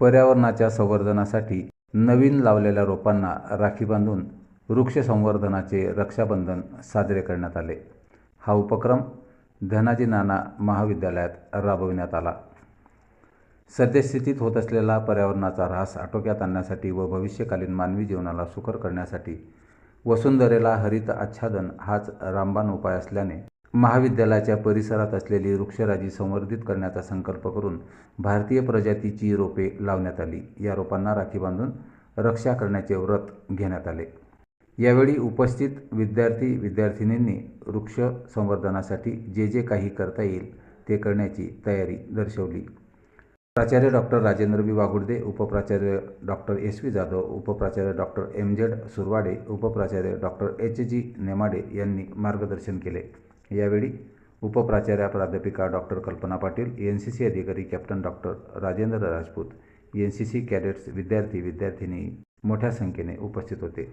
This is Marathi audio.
पर्यावरणाच्या संवर्धनासाठी नवीन लावलेल्या रोपांना राखी बांधून वृक्ष संवर्धनाचे रक्षाबंधन साजरे करण्यात आले. हा उपक्रम धनाजी नाना महाविद्यालयात राबविण्यात आला. सद्यस्थितीत होत असलेला पर्यावरणाचा ऱ्हास आटोक्यात आणण्यासाठी व भविष्यकालीन मानवी जीवनाला सुकर करण्यासाठी वसुंधरेला हरित आच्छादन हाच रामबाण उपाय असल्याने महाविद्यालयाच्या परिसरात असलेली वृक्षराजी संवर्धित करण्याचा संकल्प करून भारतीय प्रजातीची रोपे लावण्यात आली. या रोपांना राखी बांधून रक्षा करण्याचे व्रत घेण्यात आले. यावेळी उपस्थित विद्यार्थी विद्यार्थिनींनी वृक्ष संवर्धनासाठी जे जे काही करता येईल ते करण्याची तयारी दर्शवली. प्राचार्य डॉक्टर राजेंद्र बी. वाघुडदे उपप्राचार्य डॉक्टर एस व्ही. जाधव उपप्राचार्य डॉक्टर एम. जेड सुरवाडे उपप्राचार्य डॉक्टर एच. जी. नेमाडे यांनी मार्गदर्शन केले. यावेळी उपप्राचार्या प्राध्यापिका doctor Kalpana Patil N C C अधिकारी captain doctor Rajendra Rajput N C C cadets विद्यार्थी विद्यार्थिनी मोठ्या संख्येने उपस्थित होते.